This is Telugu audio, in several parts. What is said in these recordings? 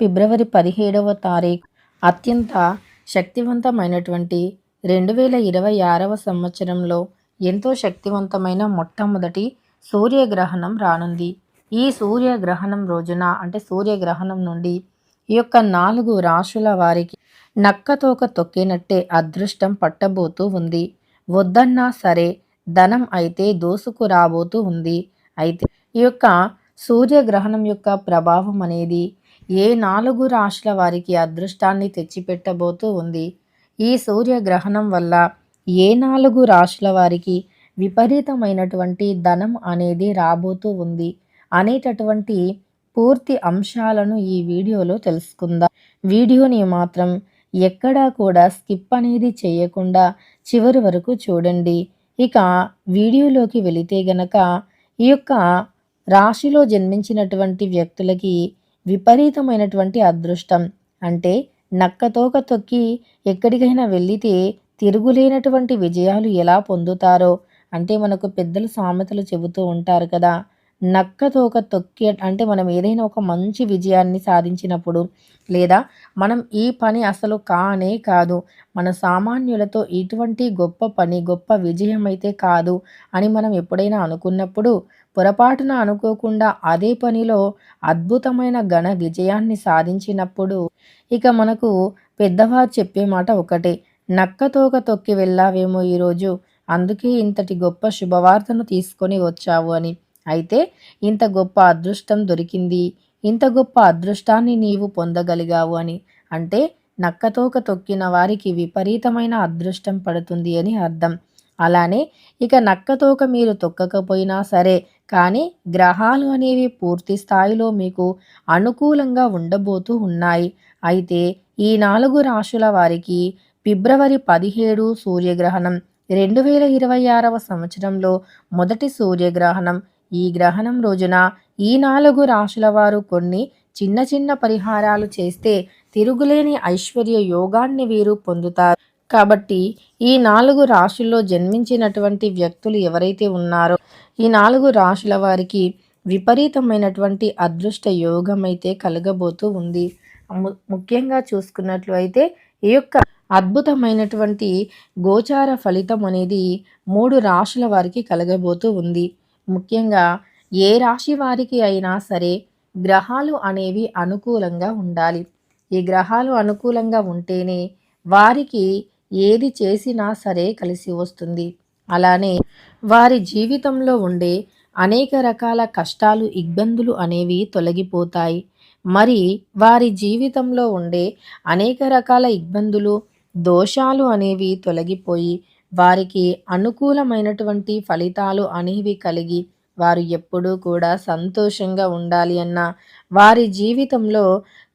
ఫిబ్రవరి పదిహేడవ తారీఖు. అత్యంత శక్తివంతమైనటువంటి రెండు వేల ఇరవై ఆరవ సంవత్సరంలో ఎంతో శక్తివంతమైన మొట్టమొదటి సూర్యగ్రహణం రానుంది. ఈ సూర్యగ్రహణం రోజున అంటే సూర్యగ్రహణం నుండి ఈ యొక్క నాలుగు రాశుల వారికి నక్కతోక తొక్కినట్టే అదృష్టం పట్టబోతూ ఉంది. వద్దన్నా సరే ధనం అయితే దోసుకు రాబోతూ ఉంది. అయితే ఈ యొక్క సూర్యగ్రహణం యొక్క ప్రభావం అనేది ఏ నాలుగు రాశుల వారికి అదృష్టాన్ని తెచ్చిపెట్టబోతూ ఉంది? ఈ సూర్యగ్రహణం వల్ల ఏ నాలుగు రాశుల వారికి విపరీతమైనటువంటి ధనం అనేది రాబోతూ ఉంది అనేటటువంటి పూర్తి అంశాలను ఈ వీడియోలో తెలుసుకుందాం. వీడియోని మాత్రం ఎక్కడా కూడా స్కిప్ అనేది చేయకుండా చివరి వరకు చూడండి. ఇక వీడియోలోకి వెళితే గనక ఈ యొక్క రాశిలో జన్మించినటువంటి వ్యక్తులకి విపరీతమైనటువంటి అదృష్టం. అంటే నక్కతోక తొక్కి ఎక్కడికైనా వెళితే తిరుగులేనటువంటి విజయాలు ఎలా పొందుతారో. అంటే మనకు పెద్దలు సామెతలు చెబుతూ ఉంటారు కదా. నక్కతోక తొక్కి అంటే మనం ఏదైనా ఒక మంచి విజయాన్ని సాధించినప్పుడు లేదా మనం ఈ పని అసలు కానే కాదు మన సామాన్యులతో ఇటువంటి గొప్ప పని గొప్ప విజయం అయితే కాదు అని మనం ఎప్పుడైనా అనుకున్నప్పుడు పొరపాటున అనుకోకుండా అదే పనిలో అద్భుతమైన ఘన విజయాన్ని సాధించినప్పుడు ఇక మనకు పెద్దవారు చెప్పే మాట ఒకటే నక్కతోక తొక్కి వెళ్ళావేమో ఈరోజు అందుకే ఇంతటి గొప్ప శుభవార్తను తీసుకొని వచ్చావు అని. అయితే ఇంత గొప్ప అదృష్టం దొరికింది. ఇంత గొప్ప అదృష్టాన్ని నీవు పొందగలిగావు అని. అంటే నక్కతోక తొక్కిన వారికి విపరీతమైన అదృష్టం పడుతుంది అని అర్థం. అలానే ఇక నక్కతోక మీరు తొక్కకపోయినా సరే కానీ గ్రహాలు అనేవి పూర్తి స్థాయిలో మీకు అనుకూలంగా ఉండబోతూ ఉన్నాయి. అయితే ఈ నాలుగు రాశుల వారికి ఫిబ్రవరి పదిహేడు సూర్యగ్రహణం రెండు వేల ఇరవై ఆరవ సంవత్సరంలో మొదటి సూర్యగ్రహణం ఈ గ్రహణం రోజున ఈ నాలుగు రాశుల వారు కొన్ని చిన్న చిన్న పరిహారాలు చేస్తే తిరుగులేని ఐశ్వర్య యోగాన్ని వీరు పొందుతారు. కాబట్టి ఈ నాలుగు రాశుల్లో జన్మించినటువంటి వ్యక్తులు ఎవరైతే ఉన్నారో ఈ నాలుగు రాశుల వారికి విపరీతమైనటువంటి అదృష్ట యోగం అయితే కలగబోతూ ఉంది. ముఖ్యంగా చూసుకున్నట్లు అయితే ఈ యొక్క అద్భుతమైనటువంటి గోచార ఫలితం అనేది మూడు రాశుల వారికి కలగబోతూ ఉంది. ముఖ్యంగా ఏ రాశి వారికి అయినా సరే గ్రహాలు అనేవి అనుకూలంగా ఉండాలి. ఈ గ్రహాలు అనుకూలంగా ఉంటేనే వారికి ఏది చేసినా సరే కలిసి వస్తుంది. అలానే వారి జీవితంలో ఉండే అనేక రకాల కష్టాలు ఇబ్బందులు అనేవి తొలగిపోతాయి. మరి వారి జీవితంలో ఉండే అనేక రకాల ఇబ్బందులు దోషాలు అనేవి తొలగిపోయి వారికి అనుకూలమైనటువంటి ఫలితాలు అనేవి కలిగి వారు ఎప్పుడూ కూడా సంతోషంగా ఉండాలి అన్న వారి జీవితంలో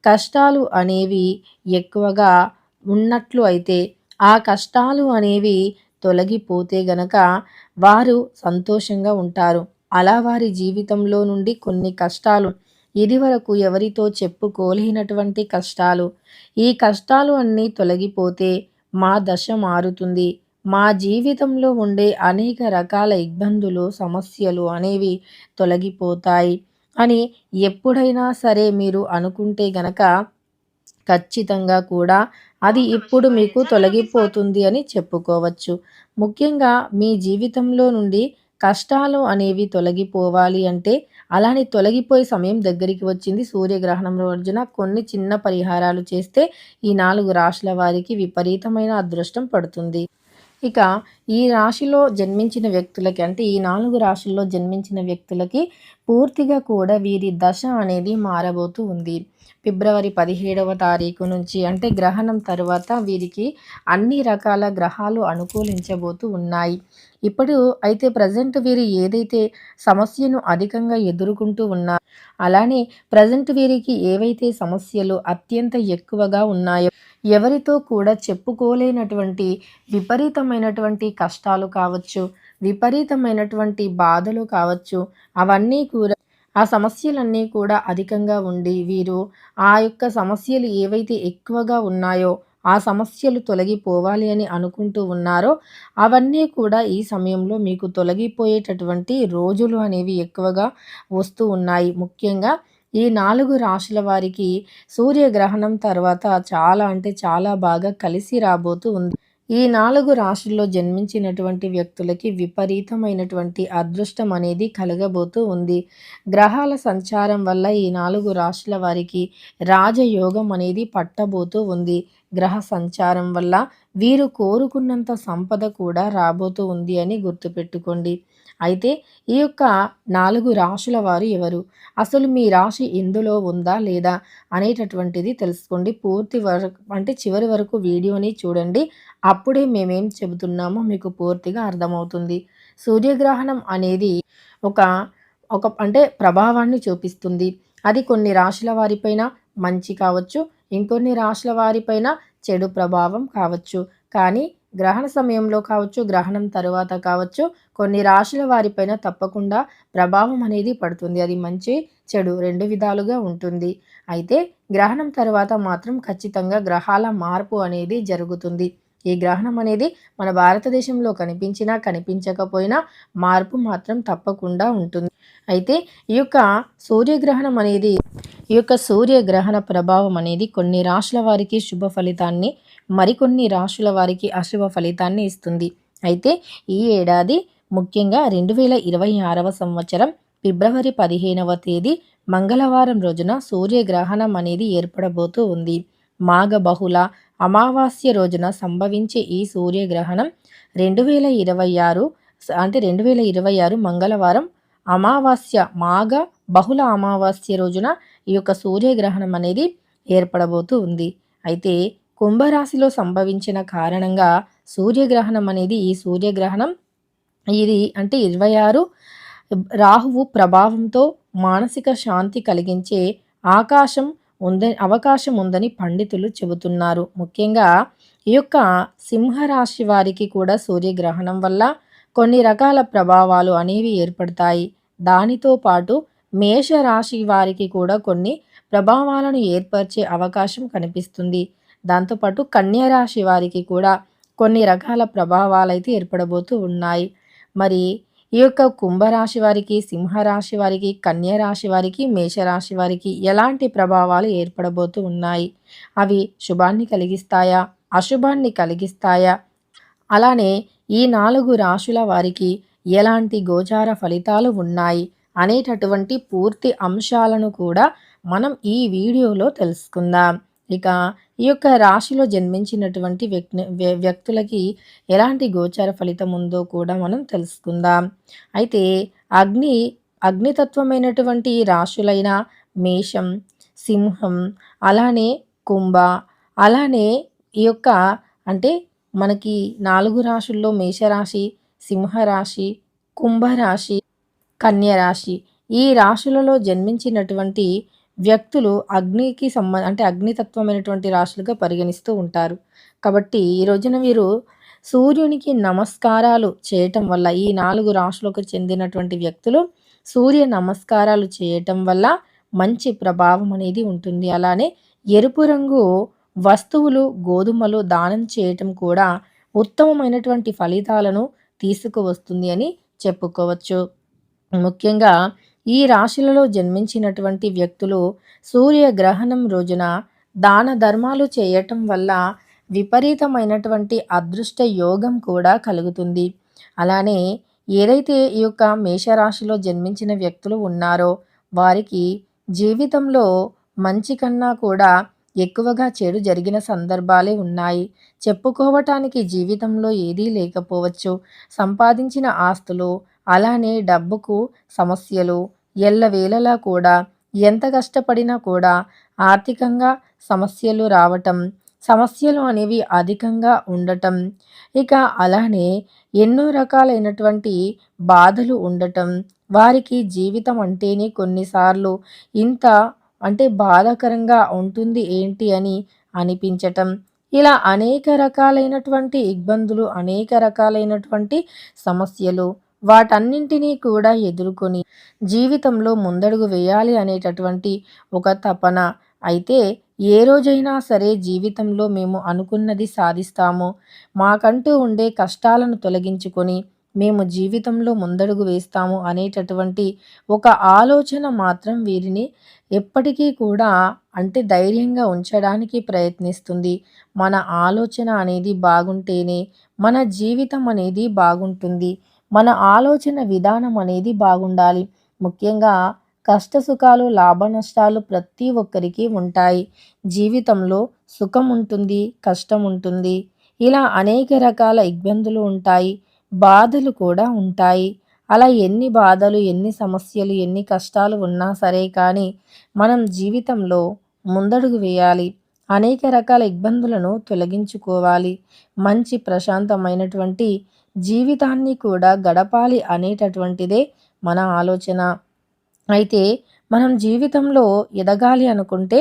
కష్టాలు అనేవి ఎక్కువగా ఉన్నట్లు అయితే ఆ కష్టాలు అనేవి తొలగిపోతే గనక వారు సంతోషంగా ఉంటారు. అలా వారి జీవితంలో నుండి కొన్ని కష్టాలు ఇది వరకు ఎవరితో చెప్పుకోలేనటువంటి కష్టాలు ఈ కష్టాలు అన్నీ తొలగిపోతే మా దశ మారుతుంది. మా జీవితంలో ఉండే అనేక రకాల ఇబ్బందులు సమస్యలు అనేవి తొలగిపోతాయి అని ఎప్పుడైనా సరే మీరు అనుకుంటే గనక ఖచ్చితంగా కూడా అది ఇప్పుడు మీకు తొలగిపోతుంది అని చెప్పుకోవచ్చు. ముఖ్యంగా మీ జీవితంలో నుండి కష్టాలు అనేవి తొలగిపోవాలి అంటే అలానే తొలగిపోయే సమయం దగ్గరికి వచ్చింది. సూర్యగ్రహణం రోజున కొన్ని చిన్న పరిహారాలు చేస్తే ఈ నాలుగు రాశుల వారికి విపరీతమైన అదృష్టం పడుతుంది. ఇక ఈ రాశిలో జన్మించిన వ్యక్తులకి అంటే ఈ నాలుగు రాశుల్లో జన్మించిన వ్యక్తులకి పూర్తిగా కూడా వీరి దశ అనేది మారబోతూ ఉంది. ఫిబ్రవరి పదిహేడవ తారీఖు నుంచి అంటే గ్రహణం తర్వాత వీరికి అన్ని రకాల గ్రహాలు అనుకూలించబోతూ ఉన్నాయి. ఇప్పుడు అయితే ప్రజెంట్ వీరు ఏదైతే సమస్యను అధికంగా ఎదుర్కొంటూ ఉన్నారు అలానే ప్రజెంట్ వీరికి ఏవైతే సమస్యలు అత్యంత ఎక్కువగా ఉన్నాయో ఎవరితో కూడా చెప్పుకోలేనటువంటి విపరీతమైనటువంటి కష్టాలు కావచ్చు విపరీతమైనటువంటి బాధలు కావచ్చు అవన్నీ కూడా ఆ సమస్యలన్నీ కూడా అధికంగా ఉండి వీరు ఆ యొక్క సమస్యలు ఏవైతే ఎక్కువగా ఉన్నాయో ఆ సమస్యలు తొలగిపోవాలి అని అనుకుంటూ ఉన్నారో అవన్నీ కూడా ఈ సమయంలో మీకు తొలగిపోయేటటువంటి రోజులు అనేవి ఎక్కువగా వస్తూ ఉన్నాయి. ముఖ్యంగా ఈ నాలుగు రాశుల వారికి సూర్యగ్రహణం తర్వాత చాలా అంటే చాలా బాగా కలిసి రాబోతూ ఉంది. ఈ నాలుగు రాశుల్లో జన్మించినటువంటి వ్యక్తులకి విపరీతమైనటువంటి అదృష్టం అనేది కలగబోతూ ఉంది. గ్రహాల సంచారం వల్ల ఈ నాలుగు రాశుల వారికి రాజయోగం అనేది పట్టబోతూ ఉంది. గ్రహ సంచారం వల్ల వీరు కోరుకున్నంత సంపద కూడా రాబోతూ ఉంది అని గుర్తుపెట్టుకోండి. అయితే ఈ యొక్క నాలుగు రాశుల వారు ఎవరు? అసలు మీ రాశి ఇందులో ఉందా లేదా అనేటటువంటిది తెలుసుకోండి. పూర్తి వరకు అంటే చివరి వరకు వీడియోని చూడండి. అప్పుడే మేమేం చెబుతున్నామో మీకు పూర్తిగా అర్థమవుతుంది. సూర్యగ్రహణం అనేది ఒక ఒక అంటే ప్రభావాన్ని చూపిస్తుంది. అది కొన్ని రాశుల వారిపైన మంచి కావచ్చు. ఇంకొన్ని రాశుల వారిపైన చెడు ప్రభావం కావచ్చు. కానీ గ్రహణ సమయంలో కావచ్చు గ్రహణం తరువాత కావచ్చు కొన్ని రాశుల వారిపైన తప్పకుండా ప్రభావం అనేది పడుతుంది. అది మంచి చెడు రెండు విధాలుగా ఉంటుంది. అయితే గ్రహణం తర్వాత మాత్రం ఖచ్చితంగా గ్రహాల మార్పు అనేది జరుగుతుంది. ఈ గ్రహణం అనేది మన భారతదేశంలో కనిపించినా కనిపించకపోయినా మార్పు మాత్రం తప్పకుండా ఉంటుంది. అయితే ఈ యొక్క సూర్యగ్రహణం అనేది ఈ యొక్క సూర్యగ్రహణ ప్రభావం అనేది కొన్ని రాశుల వారికి శుభ ఫలితాన్ని మరికొన్ని రాశుల వారికి అశుభ ఫలితాన్ని ఇస్తుంది. అయితే ఈ ఏడాది ముఖ్యంగా రెండు వేల ఇరవై ఆరవ సంవత్సరం ఫిబ్రవరి పదిహేనవ తేదీ మంగళవారం రోజున సూర్యగ్రహణం అనేది ఏర్పడబోతూ ఉంది. మాఘ బహుళ అమావాస్య రోజున సంభవించే ఈ సూర్యగ్రహణం రెండు వేల ఇరవై ఆరు అంటే రెండు వేల ఇరవై ఆరు మంగళవారం అమావాస్య మాఘ బహుళ అమావాస్య రోజున ఈ యొక్క సూర్యగ్రహణం అనేది ఏర్పడబోతూ ఉంది. అయితే కుంభరాశిలో సంభవించిన కారణంగా సూర్యగ్రహణం అనేది ఈ సూర్యగ్రహణం. ఇది అంటే ఇరవై ఆరు రాహువు ప్రభావంతో మానసిక శాంతి కలిగించే ఆకాశం ఉందని అవకాశం ఉందని పండితులు చెబుతున్నారు. ముఖ్యంగా ఈ యొక్క సింహరాశి వారికి కూడా సూర్యగ్రహణం వల్ల కొన్ని రకాల ప్రభావాలు అనేవి ఏర్పడతాయి. దానితో పాటు మేషరాశి వారికి కూడా కొన్ని ప్రభావాలను ఏర్పరిచే అవకాశం కనిపిస్తుంది. దాంతోపాటు కన్యరాశి వారికి కూడా కొన్ని రకాల ప్రభావాలు అయితే ఏర్పడబోతూ ఉన్నాయి. మరి ఈ యొక్క కుంభరాశి వారికి సింహరాశి వారికి కన్యరాశి వారికి మేషరాశి వారికి ఎలాంటి ప్రభావాలు ఏర్పడబోతూ ఉన్నాయి? అవి శుభాన్ని కలిగిస్తాయా? అశుభాన్ని కలిగిస్తాయా? అలానే ఈ నాలుగు రాశుల వారికి ఎలాంటి గోచార ఫలితాలు ఉన్నాయి? అనేటటువంటి పూర్తి అంశాలను కూడా మనం ఈ వీడియోలో తెలుసుకుందాం. ఇక ఈ యొక్క రాశిలో జన్మించినటువంటి వ్యక్తి వ్యక్తులకి ఎలాంటి గోచార ఫలితం ఉందో కూడా మనం తెలుసుకుందాం. అయితే అగ్ని అగ్నితత్వమైనటువంటి రాశులైన మేషం సింహం అలానే కుంభ అలానే ఈ యొక్క అంటే మనకి నాలుగు రాశుల్లో మేషరాశి సింహరాశి కుంభరాశి కన్యరాశి ఈ రాశులలో జన్మించినటువంటి వ్యక్తులు అగ్నికి సంబంధ అంటే అగ్నితత్వమైనటువంటి రాశులుగా పరిగణిస్తూ ఉంటారు. కాబట్టి ఈ రోజున వీరు సూర్యునికి నమస్కారాలు చేయటం వల్ల ఈ నాలుగు రాశులకు చెందినటువంటి వ్యక్తులు సూర్య నమస్కారాలు చేయటం వల్ల మంచి ప్రభావం అనేది ఉంటుంది. అలానే ఎరుపు రంగు వస్తువులు గోధుమలు దానం చేయటం కూడా ఉత్తమమైనటువంటి ఫలితాలను తీసుకువస్తుంది అని చెప్పుకోవచ్చు. ముఖ్యంగా ఈ రాశులలో జన్మించినటువంటి వ్యక్తులు సూర్యగ్రహణం రోజున దాన ధర్మాలు చేయటం వల్ల విపరీతమైనటువంటి అదృష్ట యోగం కూడా కలుగుతుంది. అలానే ఏదైతే ఈ యొక్క మేషరాశిలో జన్మించిన వ్యక్తులు ఉన్నారో వారికి జీవితంలో మంచి కన్నా కూడా ఎక్కువగా చెడు జరిగిన సందర్భాలే ఉన్నాయి. చెప్పుకోవటానికి జీవితంలో ఏదీ లేకపోవచ్చు. సంపాదించిన ఆస్తులు అలానే డబ్బుకు సమస్యలు ఎల్లవేళలా కూడా ఎంత కష్టపడినా కూడా ఆర్థికంగా సమస్యలు రావటం సమస్యలు అనేవి అధికంగా ఉండటం. ఇక అలానే ఎన్నో రకాలైనటువంటి బాధలు ఉండటం వారికి జీవితం అంటేనే కొన్నిసార్లు ఇంత అంటే బాధాకరంగా ఉంటుంది ఏంటి అని అనిపించటం. ఇలా అనేక రకాలైనటువంటి ఇబ్బందులు అనేక రకాలైనటువంటి సమస్యలు వాటన్నింటినీ కూడా ఎదుర్కొని జీవితంలో ముందడుగు వేయాలి అనేటటువంటి ఒక తపన. అయితే ఏ రోజైనా సరే జీవితంలో మేము అనుకున్నది సాధిస్తాము. మాకంటూ ఉండే కష్టాలను తొలగించుకొని మేము జీవితంలో ముందడుగు వేస్తాము అనేటటువంటి ఒక ఆలోచన మాత్రం వీరిని ఎప్పటికీ కూడా అంటే ధైర్యంగా ఉంచడానికి ప్రయత్నిస్తుంది. మన ఆలోచన అనేది బాగుంటేనే మన జీవితం అనేది బాగుంటుంది. మన ఆలోచన విధానం అనేది బాగుండాలి. ముఖ్యంగా కష్ట సుఖాలు లాభ నష్టాలు ప్రతి ఒక్కరికి ఉంటాయి. జీవితంలో సుఖం ఉంటుంది కష్టం ఉంటుంది. ఇలా అనేక రకాల ఇబ్బందులు ఉంటాయి బాధలు కూడా ఉంటాయి. అలా ఎన్ని బాధలు ఎన్ని సమస్యలు ఎన్ని కష్టాలు ఉన్నా సరే కానీ మనం జీవితంలో ముందడుగు వేయాలి. అనేక రకాల ఇబ్బందులను తొలగించుకోవాలి. మంచి ప్రశాంతమైనటువంటి జీవితాన్ని కూడా గడపాలి అనేటటువంటిదే మన ఆలోచన. అయితే మనం జీవితంలో ఎదగాలి అనుకుంటే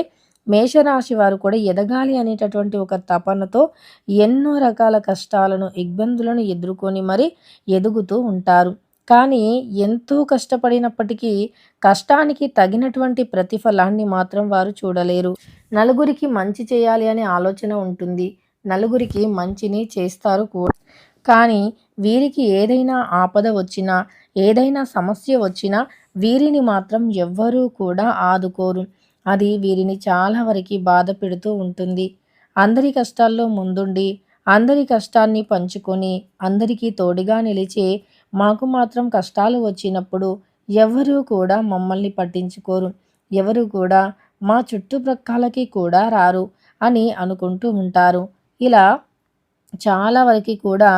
మేషరాశి వారు కూడా ఎదగాలి అనేటటువంటి ఒక తపనతో ఎన్నో రకాల కష్టాలను ఇబ్బందులను ఎదుర్కొని మరి ఎదుగుతూ ఉంటారు. కానీ ఎంతో కష్టపడినప్పటికీ కష్టానికి తగినటువంటి ప్రతిఫలాన్ని మాత్రం వారు చూడలేరు. నలుగురికి మంచి చేయాలి అనే ఆలోచన ఉంటుంది. నలుగురికి మంచిని చేస్తారు కూడా. కానీ వీరికి ఏదైనా ఆపద వచ్చినా ఏదైనా సమస్య వచ్చినా వీరిని మాత్రం ఎవ్వరూ కూడా ఆదుకోరు. అది వీరిని చాలా వరకు బాధ పెడుతూ ఉంటుంది. అందరి కష్టాల్లో ముందుండి అందరి కష్టాన్ని పంచుకొని అందరికీ తోడుగా నిలిచే మాకు మాత్రం కష్టాలు వచ్చినప్పుడు ఎవరూ కూడా మమ్మల్ని పట్టించుకోరు. ఎవరు కూడా మా చుట్టుప్రక్కలకి కూడా రారు అని అనుకుంటూ ఉంటారు. ఇలా చాలా వరకు కూడా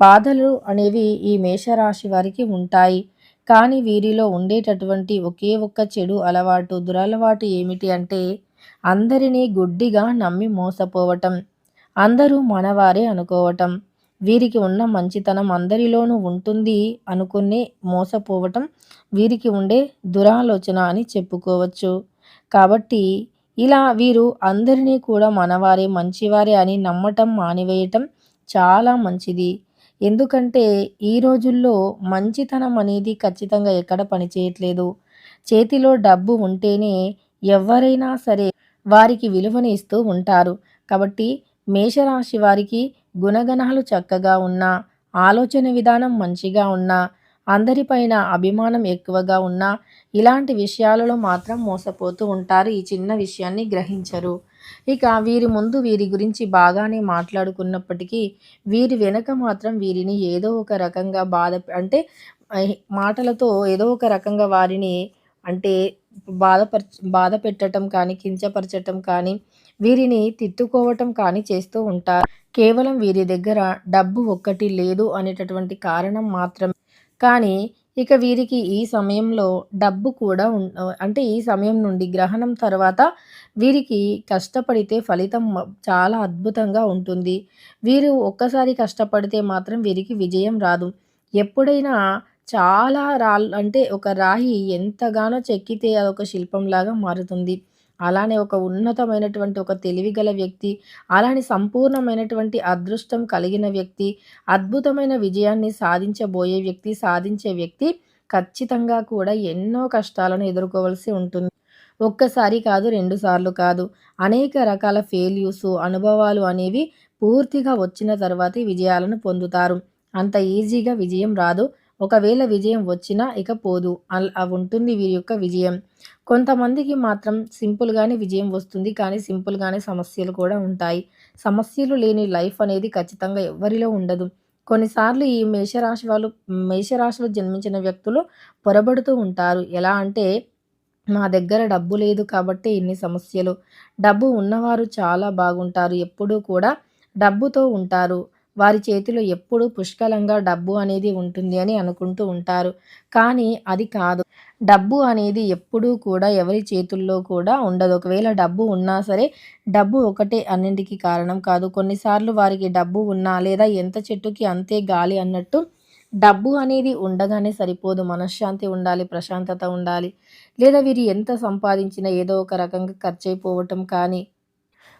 బాధలు అనేవి ఈ మేషరాశి వారికి ఉంటాయి. కానీ వీరిలో ఉండేటటువంటి ఒకే ఒక్క చెడు అలవాటు దురలవాటు ఏమిటి అంటే అందరినీ గుడ్డిగా నమ్మి మోసపోవటం అందరూ మనవారే అనుకోవటం వీరికి ఉన్న మంచితనం అందరిలోనూ ఉంటుంది అనుకునే మోసపోవటం వీరికి ఉండే దురాలోచన అని చెప్పుకోవచ్చు. కాబట్టి ఇలా వీరు అందరినీ కూడా మనవారే మంచివారే అని నమ్మటం మానివేయటం చాలా మంచిది. ఎందుకంటే ఈ రోజుల్లో మంచితనం అనేది ఖచ్చితంగా ఎక్కడ పనిచేయట్లేదు. చేతిలో డబ్బు ఉంటేనే ఎవరైనా సరే వారికి విలువని ఇస్తూ ఉంటారు. కాబట్టి మేషరాశి వారికి గుణగణాలు చక్కగా ఉన్నా ఆలోచన విధానం మంచిగా ఉన్నా అందరిపైన అభిమానం ఎక్కువగా ఉన్నా ఇలాంటి విషయాలలో మాత్రం మోసపోతూ ఉంటారు. ఈ చిన్న విషయాన్ని గ్రహించరు. ఇక వీరి ముందు వీరి గురించి బాగానే మాట్లాడుకున్నప్పటికీ వీరి వెనక మాత్రం వీరిని ఏదో ఒక రకంగా బాధ అంటే మాటలతో ఏదో ఒక రకంగా వారిని అంటే బాధపర బాధ పెట్టడం కానీ కించపరచటం కానీ వీరిని తిట్టుకోవటం కానీ చేస్తూ ఉంటారు. కేవలం వీరి దగ్గర డబ్బు ఒక్కటి లేదు అనేటటువంటి కారణం మాత్రం కానీ ఇక వీరికి ఈ సమయంలో డబ్బు కూడా అంటే ఈ సమయం నుండి గ్రహణం తర్వాత వీరికి కష్టపడితే ఫలితం చాలా అద్భుతంగా ఉంటుంది. వీరు ఒక్కసారి కష్టపడితే మాత్రం వీరికి విజయం రాదు. ఎప్పుడైనా చాలా రాళ్ళు అంటే ఒక రాయి ఎంతగానో చెక్కితే అదొక శిల్పంలాగా మారుతుంది. అలానే ఒక ఉన్నతమైనటువంటి ఒక తెలివిగల వ్యక్తి అలానే సంపూర్ణమైనటువంటి అదృష్టం కలిగిన వ్యక్తి అద్భుతమైన విజయాన్ని సాధించబోయే వ్యక్తి సాధించే వ్యక్తి ఖచ్చితంగా కూడా ఎన్నో కష్టాలను ఎదుర్కోవాల్సి ఉంటుంది. ఒక్కసారి కాదు రెండు సార్లు కాదు. అనేక రకాల ఫెయిల్యూస్ అనుభవాలు అనేవి పూర్తిగా వచ్చిన తర్వాతే విజయాలను పొందుతారు. అంత ఈజీగా విజయం రాదు. ఒకవేళ విజయం వచ్చినా ఇక పోదు. అలా ఉంటుంది వీరి యొక్క విజయం. కొంతమందికి మాత్రం సింపుల్గానే విజయం వస్తుంది కానీ సింపుల్గానే సమస్యలు కూడా ఉంటాయి. సమస్యలు లేని లైఫ్ అనేది ఖచ్చితంగా ఎవరిలో ఉండదు. కొన్నిసార్లు ఈ మేషరాశి వాళ్ళు మేషరాశిలో జన్మించిన వ్యక్తులు పొరబడుతూ ఉంటారు. ఎలా అంటే మా దగ్గర డబ్బు లేదు కాబట్టి ఇన్ని సమస్యలు. డబ్బు ఉన్నవారు చాలా బాగుంటారు ఎప్పుడూ కూడా డబ్బుతో ఉంటారు. వారి చేతిలో ఎప్పుడూ పుష్కలంగా డబ్బు అనేది ఉంటుంది అని అనుకుంటూ ఉంటారు. కానీ అది కాదు. డబ్బు అనేది ఎప్పుడూ కూడా ఎవరి చేతుల్లో కూడా ఉండదు. ఒకవేళ డబ్బు ఉన్నా సరే డబ్బు ఒకటే అన్నింటికి కారణం కాదు. కొన్నిసార్లు వారికి డబ్బు ఉన్నా లేదా ఎంత చెట్టుకి అంతే గాలి అన్నట్టు డబ్బు అనేది ఉండగానే సరిపోదు. మనశ్శాంతి ఉండాలి ప్రశాంతత ఉండాలి. లేదా వీరు ఎంత సంపాదించినా ఏదో ఒక రకంగా ఖర్చు అయిపోవటం కానీ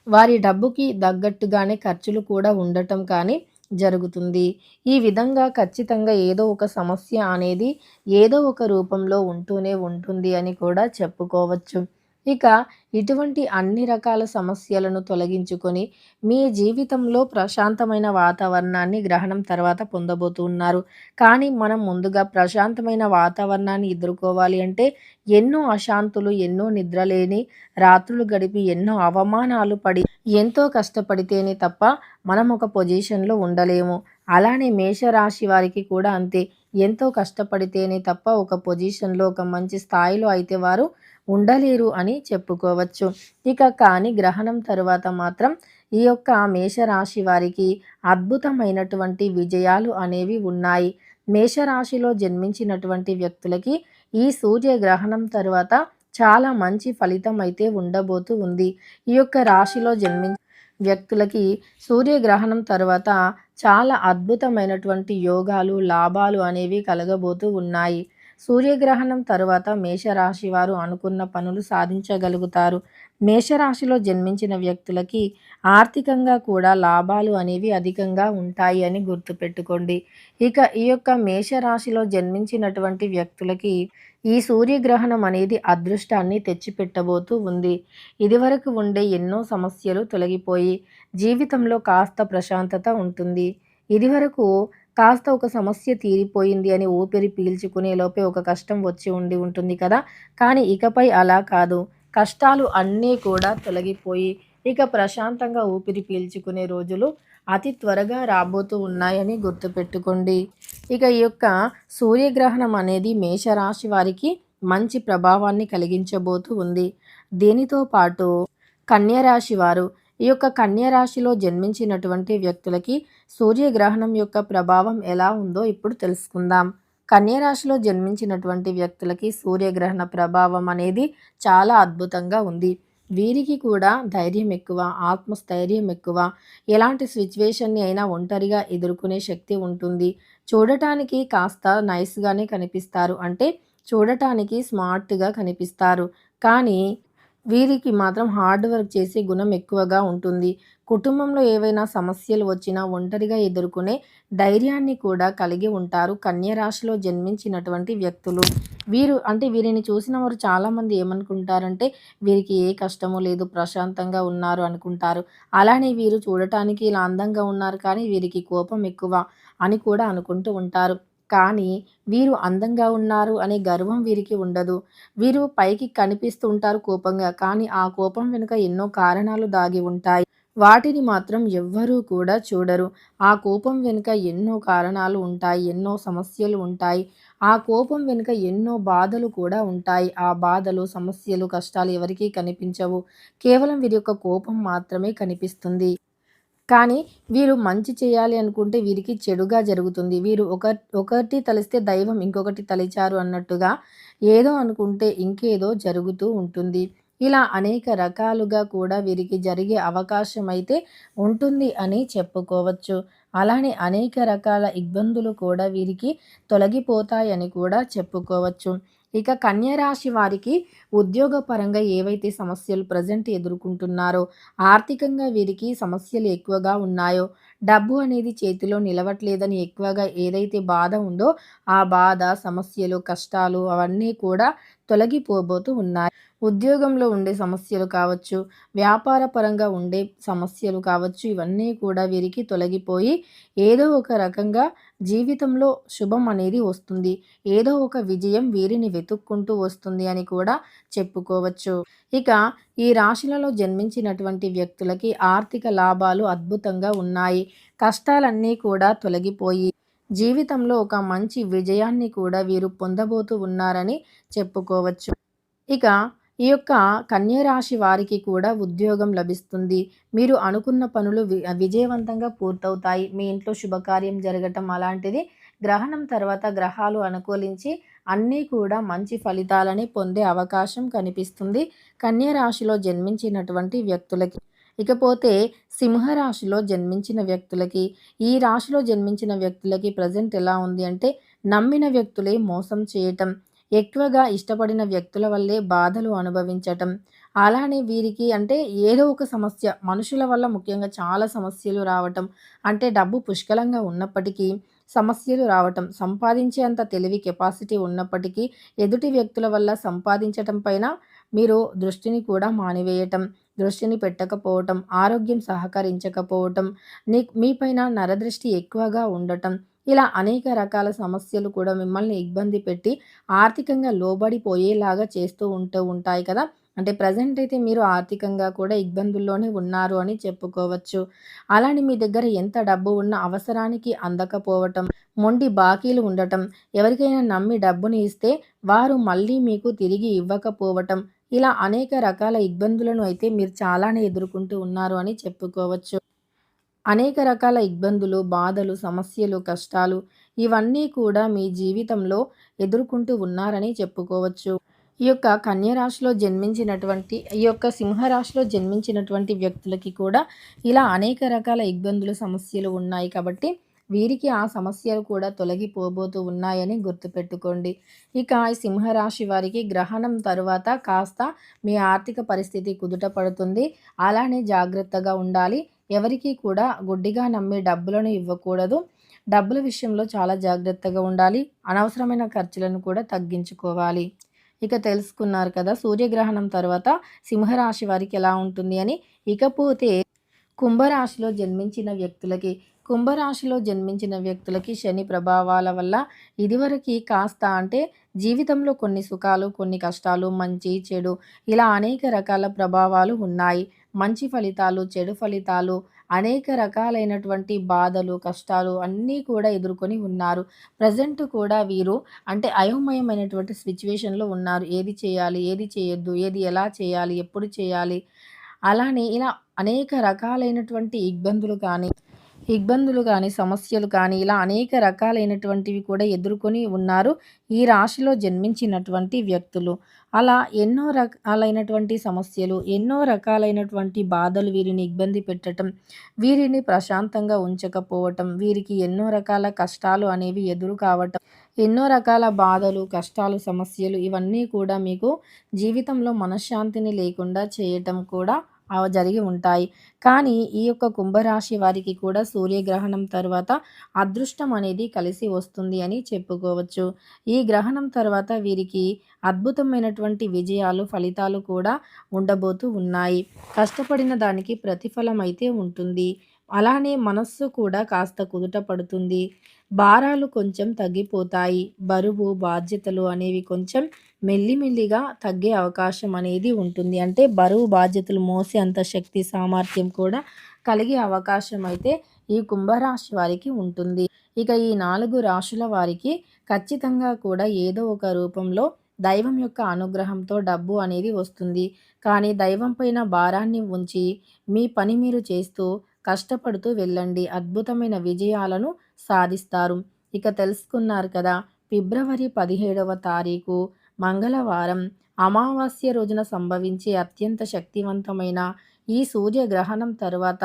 వారి డబ్బుకి తగ్గట్టుగానే ఖర్చులు కూడా ఉండటం కానీ జరుగుతుంది. ఈ విధంగా ఖచ్చితంగా ఏదో ఒక సమస్య అనేది ఏదో ఒక రూపంలో ఉంటూనే ఉంటుంది అని కూడా చెప్పుకోవచ్చు. ఇక ఇటువంటి అన్ని రకాల సమస్యలను తొలగించుకొని మీ జీవితంలో ప్రశాంతమైన వాతావరణాన్ని గ్రహణం తర్వాత పొందబోతున్నారు కానీ మనం ముందుగా ప్రశాంతమైన వాతావరణాన్ని ఎదుర్కోవాలి అంటే ఎన్నో అశాంతులు ఎన్నో నిద్రలేని రాత్రులు గడిపి ఎన్నో అవమానాలు పడి ఎంతో కష్టపడితేనే తప్ప మనం ఒక పొజిషన్లో ఉండలేము. అలానే మేషరాశి వారికి కూడా అంతే. ఎంతో కష్టపడితేనే తప్ప ఒక పొజిషన్లో ఒక మంచి స్థాయిలో అయితే వారు ఉండలేరు అని చెప్పుకోవచ్చు. ఇక కానీ గ్రహణం తరువాత మాత్రం ఈ యొక్క మేషరాశి వారికి అద్భుతమైనటువంటి విజయాలు అనేవి ఉన్నాయి. మేషరాశిలో జన్మించినటువంటి వ్యక్తులకి ఈ సూర్యగ్రహణం తరువాత చాలా మంచి ఫలితం అయితే ఉండబోతూ ఉంది. ఈ యొక్క రాశిలో జన్మి వ్యక్తులకి సూర్యగ్రహణం తర్వాత చాలా అద్భుతమైనటువంటి యోగాలు లాభాలు అనేవి కలగబోతూ ఉన్నాయి. సూర్యగ్రహణం తరువాత మేషరాశి వారు అనుకున్న పనులు సాధించగలుగుతారు. మేషరాశిలో జన్మించిన వ్యక్తులకి ఆర్థికంగా కూడా లాభాలు అనేవి అధికంగా ఉంటాయి అని గుర్తుపెట్టుకోండి. ఇక ఈ యొక్క మేషరాశిలో జన్మించినటువంటి వ్యక్తులకి ఈ సూర్యగ్రహణం అనేది అదృష్టాన్ని తెచ్చిపెట్టబోతూ ఉంది. ఇదివరకు ఉండే ఎన్నో సమస్యలు తొలగిపోయి జీవితంలో కాస్త ప్రశాంతత ఉంటుంది. ఇదివరకు కాస్త ఒక సమస్య తీరిపోయింది అని ఊపిరి పీల్చుకునే లోపే ఒక కష్టం వచ్చి ఉండి ఉంటుంది కదా. కానీ ఇకపై అలా కాదు. కష్టాలు అన్నీ కూడా తొలగిపోయి ఇక ప్రశాంతంగా ఊపిరి పీల్చుకునే రోజులు అతి త్వరగా రాబోతూ ఉన్నాయని గుర్తుపెట్టుకోండి. ఇక ఈ యొక్క సూర్యగ్రహణం అనేది మేషరాశి వారికి మంచి ప్రభావాన్ని కలిగించబోతూ ఉంది. దీనితో పాటు కన్యరాశి వారు ఈ యొక్క కన్యరాశిలో జన్మించినటువంటి వ్యక్తులకి సూర్యగ్రహణం యొక్క ప్రభావం ఎలా ఉందో ఇప్పుడు తెలుసుకుందాం. కన్యరాశిలో జన్మించినటువంటి వ్యక్తులకి సూర్యగ్రహణ ప్రభావం అనేది చాలా అద్భుతంగా ఉంది. వీరికి కూడా ధైర్యం ఎక్కువ ఆత్మస్థైర్యం ఎక్కువ. ఎలాంటి సిచ్యువేషన్ని అయినా ఒంటరిగా ఎదుర్కొనే శక్తి ఉంటుంది. చూడటానికి కాస్త నైస్గానే కనిపిస్తారు. అంటే చూడటానికి స్మార్ట్గా కనిపిస్తారు. కానీ వీరికి మాత్రం హార్డ్ వర్క్ చేసే గుణం ఎక్కువగా ఉంటుంది. కుటుంబంలో ఏవైనా సమస్యలు వచ్చినా ఒంటరిగా ఎదుర్కొనే ధైర్యాన్ని కూడా కలిగి ఉంటారు కన్యరాశిలో జన్మించినటువంటి వ్యక్తులు. వీరు అంటే వీరిని చూసిన వారు చాలామంది ఏమనుకుంటారంటే వీరికి ఏ కష్టము లేదు ప్రశాంతంగా ఉన్నారు అనుకుంటారు. అలానే వీరు చూడటానికి ఇలా అందంగా ఉన్నారు కానీ వీరికి కోపం ఎక్కువ అని కూడా అనుకుంటూ ఉంటారు. కానీ వీరు అందంగా ఉన్నారు అనే గర్వం వీరికి ఉండదు. వీరు పైకి కనిపిస్తూ ఉంటారు కోపంగా కానీ ఆ కోపం వెనుక ఎన్నో కారణాలు దాగి ఉంటాయి. వాటిని మాత్రం ఎవ్వరూ కూడా చూడరు. ఆ కోపం వెనుక ఎన్నో కారణాలు ఉంటాయి ఎన్నో సమస్యలు ఉంటాయి. ఆ కోపం వెనుక ఎన్నో బాధలు కూడా ఉంటాయి. ఆ బాధలు సమస్యలు కష్టాలు ఎవరికీ కనిపించవు. కేవలం వీరి యొక్క కోపం మాత్రమే కనిపిస్తుంది. కానీ వీరు మంచి చేయాలి అనుకుంటే వీరికి చెడుగా జరుగుతుంది. వీరు ఒక ఒకటి తలిస్తే దైవం ఇంకొకటి తలిచారు అన్నట్టుగా ఏదో అనుకుంటే ఇంకేదో జరుగుతూ ఉంటుంది. ఇలా అనేక రకాలుగా కూడా వీరికి జరిగే అవకాశం అయితే ఉంటుంది అని చెప్పుకోవచ్చు. అలానే అనేక రకాల ఇబ్బందులు కూడా వీరికి తొలగిపోతాయని కూడా చెప్పుకోవచ్చు. ఇక కన్యరాశి వారికి ఉద్యోగపరంగా ఏవైతే సమస్యలు ప్రజెంట్ ఎదుర్కొంటున్నారో ఆర్థికంగా వీరికి సమస్యలు ఎక్కువగా ఉన్నాయో డబ్బు అనేది చేతిలో నిలవట్లేదని ఎక్కువగా ఏదైతే బాధ ఉందో ఆ బాధ సమస్యలు కష్టాలు అవన్నీ కూడా తొలగిపోబోతూ ఉన్నాయి. ఉద్యోగంలో ఉండే సమస్యలు కావచ్చు వ్యాపార పరంగా ఉండే సమస్యలు కావచ్చు ఇవన్నీ కూడా వీరికి తొలగిపోయి ఏదో ఒక రకంగా జీవితంలో శుభం అనేది వస్తుంది. ఏదో ఒక విజయం వీరిని వెతుక్కుంటూ వస్తుంది అని కూడా చెప్పుకోవచ్చు. ఇక ఈ రాశులలో జన్మించినటువంటి వ్యక్తులకి ఆర్థిక లాభాలు అద్భుతంగా ఉన్నాయి. కష్టాలన్నీ కూడా తొలగిపోయి జీవితంలో ఒక మంచి విజయాన్ని కూడా వీరు పొందబోతూ ఉన్నారని చెప్పుకోవచ్చు. ఇక ఈ యొక్క కన్యరాశి వారికి కూడా ఉద్యోగం లభిస్తుంది. మీరు అనుకున్న పనులు విజయవంతంగా పూర్తవుతాయి. మీ ఇంట్లో శుభకార్యం జరగటం అలాంటిది. గ్రహణం తర్వాత గ్రహాలు అనుకూలించి అన్నీ కూడా మంచి ఫలితాలని పొందే అవకాశం కనిపిస్తుంది. కన్యరాశిలో జన్మించినటువంటి వ్యక్తులకి ఇకపోతే సింహరాశిలో జన్మించిన వ్యక్తులకి ఈ రాశిలో జన్మించిన వ్యక్తులకి ప్రజెంట్ ఎలా ఉంది అంటే నమ్మిన వ్యక్తులే మోసం చేయటం ఎక్కువగా ఇష్టపడిన వ్యక్తుల వల్లే బాధలు అనుభవించటం. అలానే వీరికి అంటే ఏదో ఒక సమస్య మనుషుల వల్ల ముఖ్యంగా చాలా సమస్యలు రావటం అంటే డబ్బు పుష్కలంగా ఉన్నప్పటికీ సమస్యలు రావటం సంపాదించేంత తెలివి కెపాసిటీ ఉన్నప్పటికీ ఎదుటి వ్యక్తుల వల్ల సంపాదించటం పైన మీరు దృష్టిని కూడా మానివేయటం. దృష్టిని పెట్టకపోవటం ఆరోగ్యం సహకరించకపోవటం నీ మీపైన నరదృష్టి ఎక్కువగా ఉండటం ఇలా అనేక రకాల సమస్యలు కూడా మిమ్మల్ని ఇబ్బంది పెట్టి ఆర్థికంగా లోబడిపోయేలాగా చేస్తూ ఉంటూ ఉంటాయి కదా. అంటే ప్రజెంట్ అయితే మీరు ఆర్థికంగా కూడా ఇబ్బందుల్లోనే ఉన్నారు అని చెప్పుకోవచ్చు. అలానే మీ దగ్గర ఎంత డబ్బు ఉన్న అవసరానికి అందకపోవటం మొండి బాకీలు ఉండటం ఎవరికైనా నమ్మి డబ్బుని ఇస్తే వారు మళ్ళీ మీకు తిరిగి ఇవ్వకపోవటం ఇలా అనేక రకాల ఇబ్బందులను అయితే మీరు చాలానే ఎదుర్కొంటూ ఉన్నారు అని చెప్పుకోవచ్చు. అనేక రకాల ఇబ్బందులు బాధలు సమస్యలు కష్టాలు ఇవన్నీ కూడా మీ జీవితంలో ఎదుర్కొంటూ ఉన్నారని చెప్పుకోవచ్చు. ఈ యొక్క కన్యరాశిలో జన్మించినటువంటి ఈ యొక్క సింహరాశిలో జన్మించినటువంటి వ్యక్తులకి కూడా ఇలా అనేక రకాల ఇబ్బందులు సమస్యలు ఉన్నాయి కాబట్టి వీరికి ఆ సమస్యలు కూడా తొలగిపోబోతూ ఉన్నాయని గుర్తుపెట్టుకోండి. ఇక ఈ సింహరాశి వారికి గ్రహణం తరువాత కాస్త మీ ఆర్థిక పరిస్థితి కుదుట పడుతుంది. అలానే జాగ్రత్తగా ఉండాలి. ఎవరికి కూడా గుడ్డిగా నమ్మి డబ్బులను ఇవ్వకూడదు. డబ్బుల విషయంలో చాలా జాగ్రత్తగా ఉండాలి. అనవసరమైన ఖర్చులను కూడా తగ్గించుకోవాలి. ఇక తెలుసుకున్నారు కదా సూర్యగ్రహణం తర్వాత సింహరాశి వారికి ఎలా ఉంటుంది అని. ఇకపోతే కుంభరాశిలో జన్మించిన వ్యక్తులకి కుంభరాశిలో జన్మించిన వ్యక్తులకి శని ప్రభావాల వల్ల ఇదివరకు కాస్త అంటే జీవితంలో కొన్ని సుఖాలు కొన్ని కష్టాలు మంచి చెడు ఇలా అనేక రకాల ప్రభావాలు ఉన్నాయి. మంచి ఫలితాలు చెడు ఫలితాలు అనేక రకాలైనటువంటి బాధలు కష్టాలు అన్నీ కూడా ఎదుర్కొని ఉన్నారు. ప్రజెంట్ కూడా వీరు అంటే అయోమయమైనటువంటి సిచ్యువేషన్లో ఉన్నారు. ఏది చేయాలి ఏది చేయొద్దు ఏది ఎలా చేయాలి ఎప్పుడు చేయాలి అలానే ఇలా అనేక రకాలైనటువంటి ఇబ్బందులు కానీ ఇబ్బందులు కానీ సమస్యలు కానీ ఇలా అనేక రకాలైనటువంటివి కూడా ఎదుర్కొని ఉన్నారు ఈ రాశిలో జన్మించినటువంటి వ్యక్తులు. అలా ఎన్నో రకాలైనటువంటి సమస్యలు ఎన్నో రకాలైనటువంటి బాధలు వీరిని ఇబ్బంది పెట్టడం వీరిని ప్రశాంతంగా ఉంచకపోవటం వీరికి ఎన్నో రకాల కష్టాలు అనేవి ఎదురు కావటం ఎన్నో రకాల బాధలు కష్టాలు సమస్యలు ఇవన్నీ కూడా మీకు జీవితంలో మనశ్శాంతిని లేకుండా చేయటం కూడా జరిగి ఉంటాయి. కానీ ఈ యొక్క కుంభరాశి వారికి కూడా సూర్యగ్రహణం తర్వాత అదృష్టం అనేది కలిసి వస్తుంది అని చెప్పుకోవచ్చు. ఈ గ్రహణం తర్వాత వీరికి అద్భుతమైనటువంటి విజయాలు ఫలితాలు కూడా ఉండబోతూ ఉన్నాయి. కష్టపడిన దానికి ప్రతిఫలం అయితే ఉంటుంది. అలానే మనస్సు కూడా కాస్త కుదుట పడుతుంది. భారాలు కొంచెం తగ్గిపోతాయి. బరువు బాధ్యతలు అనేవి కొంచెం మెల్లిమెల్లిగా తగ్గే అవకాశం అనేది ఉంటుంది. అంటే బరువు బాధ్యతలు మోసే అంత శక్తి సామర్థ్యం కూడా కలిగే అవకాశం అయితే ఈ కుంభరాశి వారికి ఉంటుంది. ఇక ఈ నాలుగు రాశుల వారికి ఖచ్చితంగా కూడా ఏదో ఒక రూపంలో దైవం యొక్క అనుగ్రహంతో డబ్బు అనేది వస్తుంది. కానీ దైవం పైన భారాన్ని ఉంచి మీ పని మీరు చేస్తూ కష్టపడుతూ వెళ్ళండి. అద్భుతమైన విజయాలను సాధిస్తారు. ఇక తెలుసుకున్నారు కదా ఫిబ్రవరి పదిహేడవ తారీఖు మంగళవారం అమావాస్య రోజున సంభవించే అత్యంత శక్తివంతమైన ఈ సూర్యగ్రహణం తరువాత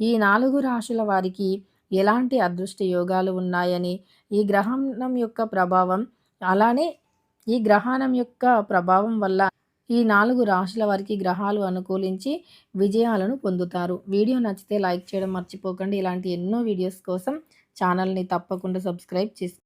ఈ నాలుగు రాశుల వారికి ఎలాంటి అదృష్ట యోగాలు ఉన్నాయని ఈ గ్రహణం యొక్క ప్రభావం అలానే ఈ గ్రహణం యొక్క ప్రభావం వల్ల ఈ నాలుగు రాశుల వారికి గ్రహాలు అనుకూలించి విజయాలను పొందుతారు. వీడియో నచ్చితే లైక్ చేయడం మర్చిపోకండి. ఇలాంటి ఎన్నో వీడియోస్ కోసం ఛానల్ని తప్పకుండా సబ్స్క్రైబ్ చేసుకోండి